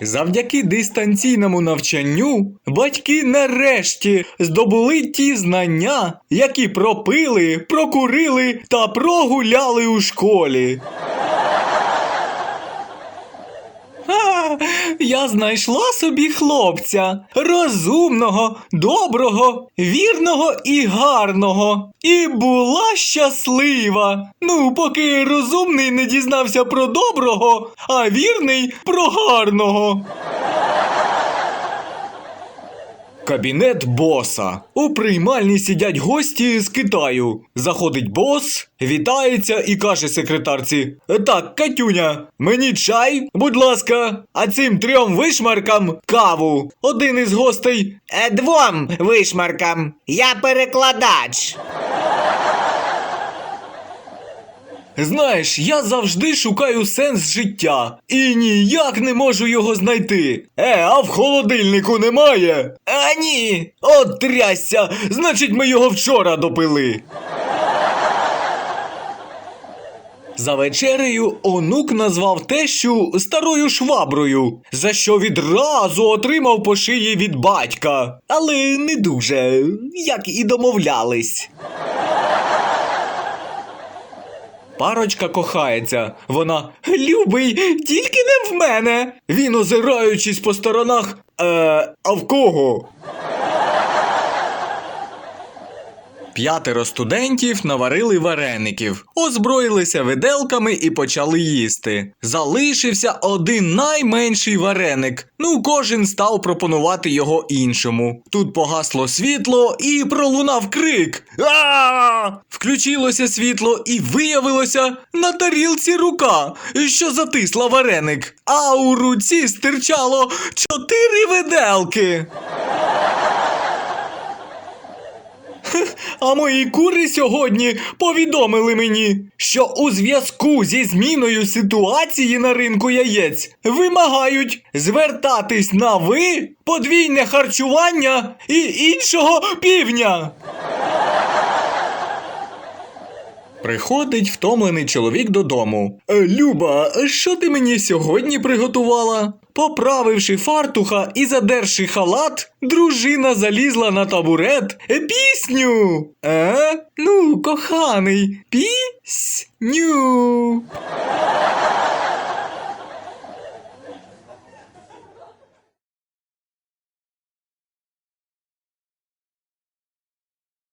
Завдяки дистанційному навчанню батьки нарешті здобули ті знання, які пропили, прокурили та прогуляли у школі. А, я знайшла собі хлопця розумного, доброго, вірного і гарного. І була щаслива. Ну, поки розумний не дізнався про доброго, а вірний про гарного. Кабінет боса. У приймальні сидять гості з Китаю. Заходить бос, вітається і каже секретарці: Так, Катюня, мені чай, будь ласка, а цим трьом вишмаркам каву. Один із гостей. Е, Двом вишмаркам. Я перекладач. Знаєш, я завжди шукаю сенс життя і ніяк не можу його знайти. Е, а в холодильнику немає? А ні. От трясся, значить ми його вчора допили. За вечерею онук назвав тещу старою шваброю, за що відразу отримав по шиї від батька. Але не дуже, як і домовлялись. Парочка кохається. Вона любий, тільки не в мене. Він, озираючись по сторонах. Е, а в кого? П'ятеро студентів наварили вареників, озброїлися виделками і почали їсти. Залишився один найменший вареник. Ну, кожен став пропонувати його іншому. Тут погасло світло і пролунав крик. а Включилося світло і виявилося на тарілці рука, що затисла вареник. А у руці стирчало чотири виделки. А мої кури сьогодні повідомили мені, що у зв'язку зі зміною ситуації на ринку яєць вимагають звертатись на ви, подвійне харчування і іншого півня. Приходить втомлений чоловік додому. «Е, Люба, що ти мені сьогодні приготувала? Поправивши фартуха і задерши халат, дружина залізла на табурет. «Е, Пісню. Е? Ну, коханий, пісню.